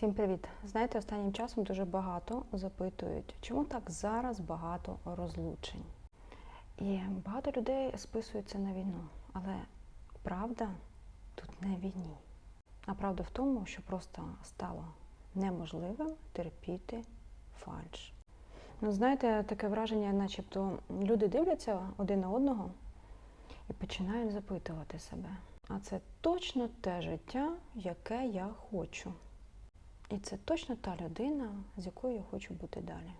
Всім привіт! Знаєте, останнім часом дуже багато запитують, чому так зараз багато розлучень. І багато людей списуються на війну. Але правда тут не в війні. А правда в тому, що просто стало неможливим терпіти фальш. Ну, знаєте, таке враження, начебто люди дивляться один на одного і починають запитувати себе. А це точно те життя, яке я хочу. І це точно та людина, з якою я хочу бути далі.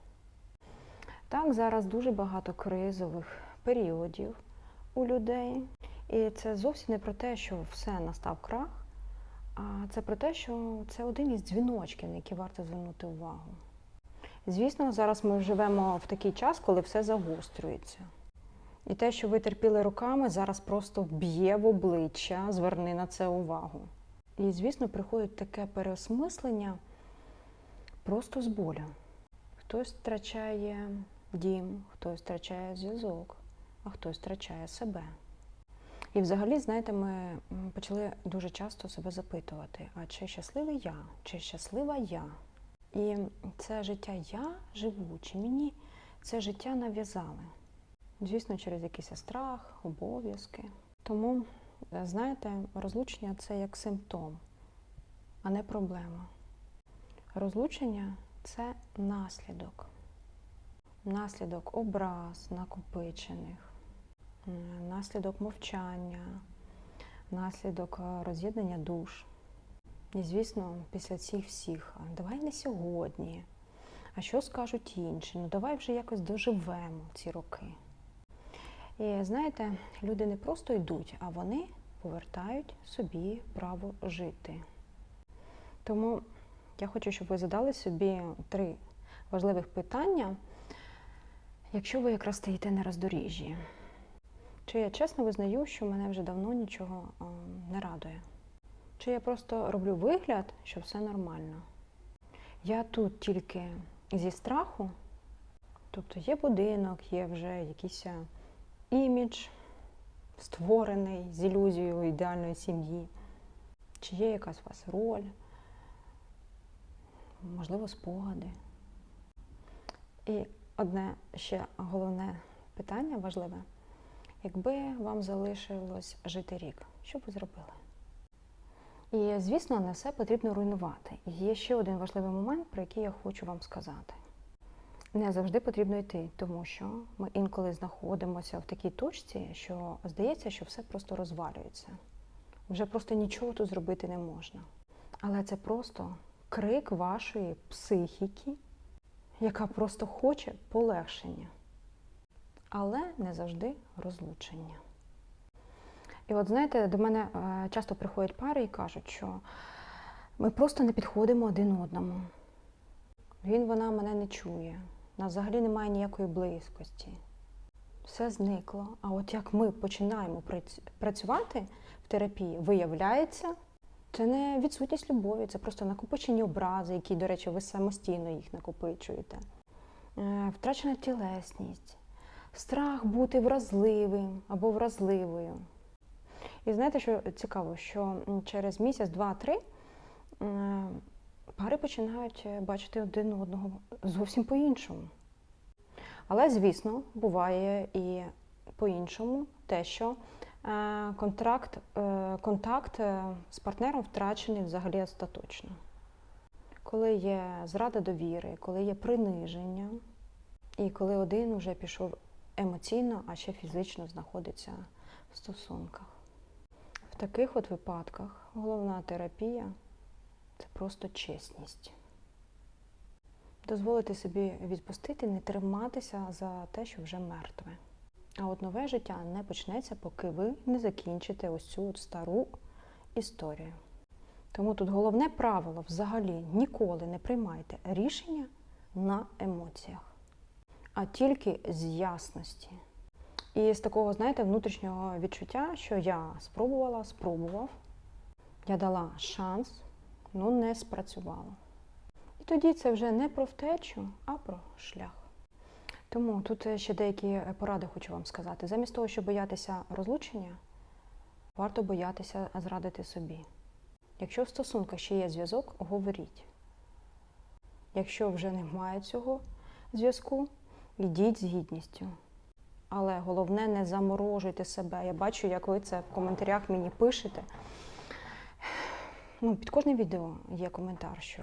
Так, зараз дуже багато кризових періодів у людей. І це зовсім не про те, що все настав крах, а це про те, що це один із дзвіночків, на які варто звернути увагу. Звісно, зараз ми живемо в такий час, коли все загострюється. І те, що ви терпіли роками, зараз просто б'є в обличчя, зверни на це увагу. І, звісно, приходить таке переосмислення просто з болю. Хтось втрачає дім, хтось втрачає зв'язок, а хтось втрачає себе. І взагалі, знаєте, ми почали дуже часто себе запитувати, а чи щасливий я, чи щаслива я? І це життя я живу, чи мені це життя нав'язали? Звісно, через якийсь страх, обов'язки. Тому, знаєте, розлучення це як симптом, а не проблема. Розлучення це наслідок. Наслідок образ накопичених, е, наслідок мовчання, наслідок е, роз'єднання душ. І, звісно, після цих всіх, давай не сьогодні. А що скажуть інші? Ну давай вже якось доживемо ці роки. І знаєте, люди не просто йдуть, а вони повертають собі право жити. Тому я хочу, щоб ви задали собі три важливих питання, якщо ви якраз стоїте на роздоріжжі. Чи я чесно визнаю, що мене вже давно нічого не радує? Чи я просто роблю вигляд, що все нормально? Я тут тільки зі страху, тобто є будинок, є вже якийсь імідж створений з ілюзією ідеальної сім'ї, чи є якась у вас роль, можливо, спогади. І одне ще головне питання важливе. Якби вам залишилось жити рік, що б ви зробили? І, звісно, не все потрібно руйнувати. Є ще один важливий момент, про який я хочу вам сказати. Не завжди потрібно йти, тому що ми інколи знаходимося в такій точці, що здається, що все просто розвалюється. Вже просто нічого тут зробити не можна. Але це просто крик вашої психіки, яка просто хоче полегшення, але не завжди розлучення. І от знаєте, до мене е, часто приходять пари і кажуть, що ми просто не підходимо один одному. Він, вона мене не чує. У нас взагалі немає ніякої близькості. Все зникло. А от як ми починаємо працювати в терапії, виявляється, це не відсутність любові, це просто накопичені образи, які, до речі, ви самостійно їх накопичуєте. Е, Втрачена тілесність, страх бути вразливим або вразливою. І знаєте, що цікаво, що через місяць, два-три пари починають е, бачити один одного зовсім по-іншому. Але, звісно, буває і по-іншому те, що е, контракт, е, контакт з партнером втрачений взагалі остаточно. Коли є зрада довіри, коли є приниження, і коли один вже пішов емоційно, а ще фізично знаходиться в стосунках. В таких от випадках головна терапія просто чесність. Дозволити собі відпустити, не триматися за те, що вже мертве. А от нове життя не почнеться, поки ви не закінчите ось цю от стару історію. Тому тут головне правило взагалі ніколи не приймайте рішення на емоціях, а тільки з ясності. І з такого, знаєте, внутрішнього відчуття, що я спробувала, спробував, я дала шанс, ну не спрацювало. І тоді це вже не про втечу, а про шлях. Тому тут ще деякі поради хочу вам сказати. Замість того, щоб боятися розлучення, варто боятися зрадити собі. Якщо в стосунках ще є зв'язок, говоріть. Якщо вже немає цього зв'язку, йдіть з гідністю. Але головне, не заморожуйте себе. Я бачу, як ви це в коментарях мені пишете. Ну, під кожним відео є коментар, що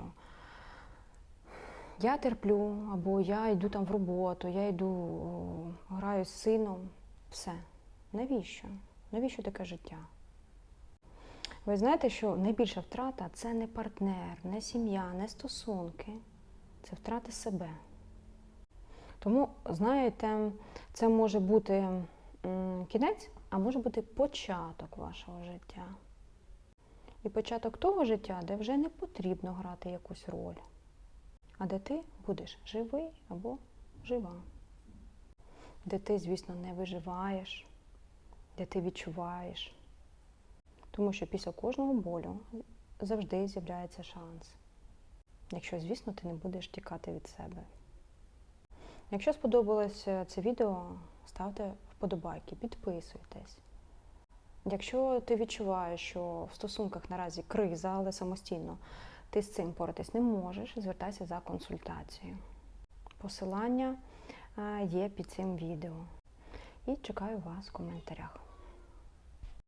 я терплю, або я йду там в роботу, я йду, граю з сином. Все. Навіщо? Навіщо таке життя? Ви знаєте, що найбільша втрата це не партнер, не сім'я, не стосунки, це втрати себе. Тому, знаєте, це може бути кінець, а може бути початок вашого життя. І початок того життя, де вже не потрібно грати якусь роль, а де ти будеш живий або жива. Де ти, звісно, не виживаєш, де ти відчуваєш. Тому що після кожного болю завжди з'являється шанс. Якщо, звісно, ти не будеш тікати від себе. Якщо сподобалось е, це відео, ставте вподобайки, підписуйтесь. Якщо ти відчуваєш, що в стосунках наразі криза, але самостійно ти з цим поратись не можеш, звертайся за консультацією. Посилання е, є під цим відео. І чекаю вас в коментарях.